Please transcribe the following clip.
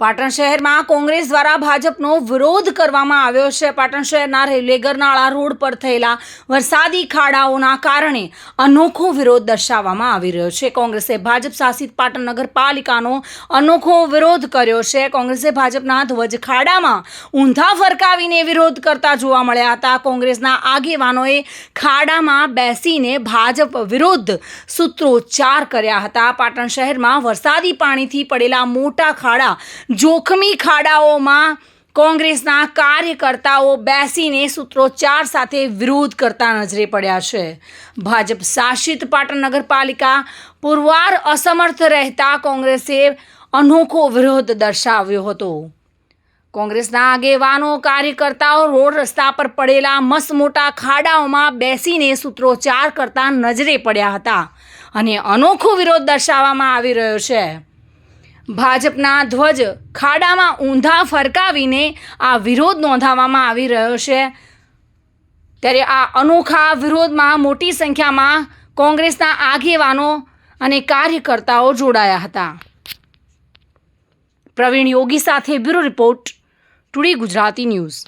પાટણ શહેરમાં કોંગ્રેસ દ્વારા ભાજપનો વિરોધ કરવામાં આવ્યો છે. પાટણ શહેરના રેલવે ગરનાળા રોડ પર થયેલા વરસાદી ખાડાઓના કારણે અનોખો વિરોધ દર્શાવવામાં આવી રહ્યો છે. કોંગ્રેસે ભાજપ શાસિત પાટણ નગરપાલિકાનો અનોખો વિરોધ કર્યો છે. કોંગ્રેસે ભાજપના ધ્વજ ખાડામાં ઊંધા ફરકાવીને વિરોધ કરતા જોવા મળ્યા હતા. કોંગ્રેસના આગેવાનોએ ખાડામાં બેસીને ભાજપ વિરુદ્ધ સૂત્રોચ્ચાર કર્યા હતા. પાટણ શહેરમાં વરસાદી પાણીથી પડેલા મોટા ખાડા જોખમી ખાડાઓમાં કોંગ્રેસના કાર્યકર્તાઓ બેસીને સૂત્રોચ્ચાર સાથે વિરોધ કરતા નજરે પડ્યા છે. ભાજપ શાસિત પાટણ નગરપાલિકા પુરવાર અસમર્થ રહેતા કોંગ્રેસે અનોખો વિરોધ દર્શાવ્યો હતો. કોંગ્રેસના આગેવાનો, કાર્યકર્તાઓ રોડ રસ્તા પર પડેલા મસ્ત મોટા ખાડાઓમાં બેસીને સૂત્રોચ્ચાર કરતા નજરે પડ્યા હતા અને અનોખો વિરોધ દર્શાવવામાં આવી રહ્યો છે. ભાજપના ધ્વજ ખાડામાં ઊંધા ફરકાવીને આ વિરોધ નોંધાવવામાં આવી રહ્યો છે. ત્યારે આ અનોખા વિરોધમાં મોટી સંખ્યામાં કોંગ્રેસના આગેવાનો અને કાર્યકર્તાઓ જોડાયા હતા. પ્રવીણ યોગી સાથે bureau report, today Gujarati news.